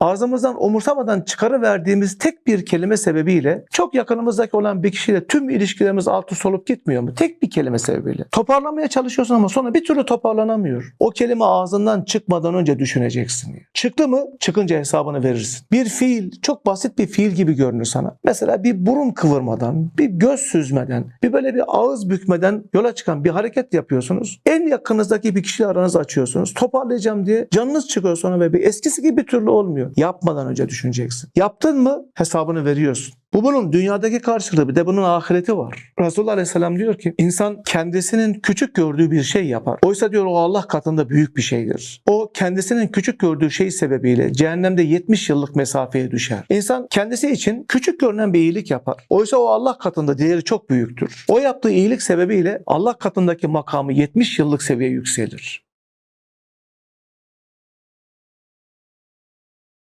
ağzımızdan umursamadan çıkarıverdiğimiz tek bir kelime sebebiyle çok yakınımızdaki olan bir kişiyle tüm ilişkilerimiz altı solup gitmiyor mu? Tek bir kelime sebebiyle. Toparlamaya çalışıyorsun ama sonra bir türlü toparlanamıyor. O kelime ağzından çıkmadan önce düşüneceksin. diyor. Çıktı mı? Çıkınca hesabını verirsin. Bir fiil, çok basit bir fiil gibi görünür sana. Mesela bir burun kıvırmadan, bir göz süzmeden, bir böyle bir ağız bükmeden yola çıkan bir hareket yapıyorsunuz. En yakınızdaki bir kişiyle aranızı açıyorsunuz. Toparlayacağım diye canınız çıkıyor sonra ve bir eskisi gibi bir türlü olmuyor. Yapmadan önce düşüneceksin. Yaptın mı hesabını veriyorsun. Bu bunun dünyadaki karşılığı bir de bunun ahireti var. Resulullah Aleyhisselam diyor ki insan kendisinin küçük gördüğü bir şey yapar. Oysa diyor o Allah katında büyük bir şeydir. O kendisinin küçük gördüğü şey sebebiyle cehennemde 70 yıllık mesafeye düşer. İnsan kendisi için küçük görünen bir iyilik yapar. Oysa o Allah katında değeri çok büyüktür. O yaptığı iyilik sebebiyle Allah katındaki makamı 70 yıllık seviyeye yükselir.